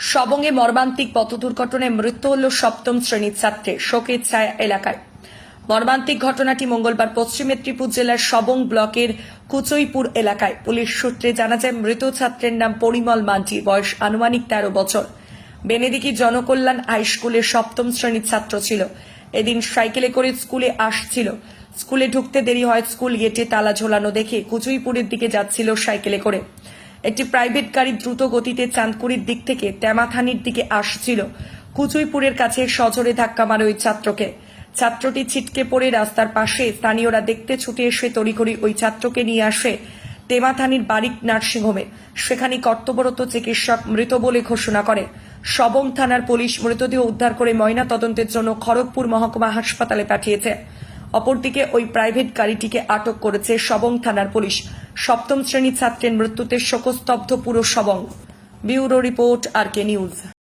সবঙ্গে মর্মান্তিক পথ দুর্ঘটনায় মৃত্যু হল সপ্তম শ্রেণির ছাত্রে শোকের ছায়া এলাকায়। মর্মান্তিক ঘটনাটি মঙ্গলবার পশ্চিম মেদিনীপুর জেলার সবং ব্লকের কুচইপুর এলাকায়। পুলিশ সূত্রে জানা যায়, মৃত ছাত্রের নাম পরিমল মান্টি বয়স আনুমানিক তেরো বছর। বেনেদিকি জনকল্যাণ হাই স্কুলের সপ্তম শ্রেণির ছাত্র ছিল। এদিন সাইকেলে করে স্কুলে আসছিল। স্কুলে ঢুকতে দেরি হয়, স্কুল গেটে তালা ঝোলানো দেখে কুচুইপুরের দিকে যাচ্ছিল সাইকেলে করে। একটি প্রাইভেট গাড়ি দ্রুত গতিতে চাঁদকুড়ির দিক থেকে তেমাথানির দিকে আসছিল। কুচুইপুরের কাছে সজোরে ধাক্কা মারে ওই ছাত্রকে। ছাত্রটি ছিটকে পড়ে রাস্তার পাশে স্থানীয়রা দেখতে ছুটে এসে তড়িঘড়ি ওই ছাত্রকে নিয়ে আসে তেমাথানির বারিক নার্সিংহোমে। সেখানে কর্তব্যরত চিকিৎসক মৃত বলে ঘোষণা করে। সবং থানার পুলিশ মৃতদেহ উদ্ধার করে ময়না তদন্তের জন্য খড়গপুর মহকুমা হাসপাতালে পাঠিয়েছে। অপরদিকে ওই প্রাইভেট গাড়িটিকে আটক করেছে সবং থানার পুলিশ। সপ্তম শ্রেণির ছাত্রের মৃত্যুতে শোকস্তব্ধ পুরো Sabang. Bureau report, R K news.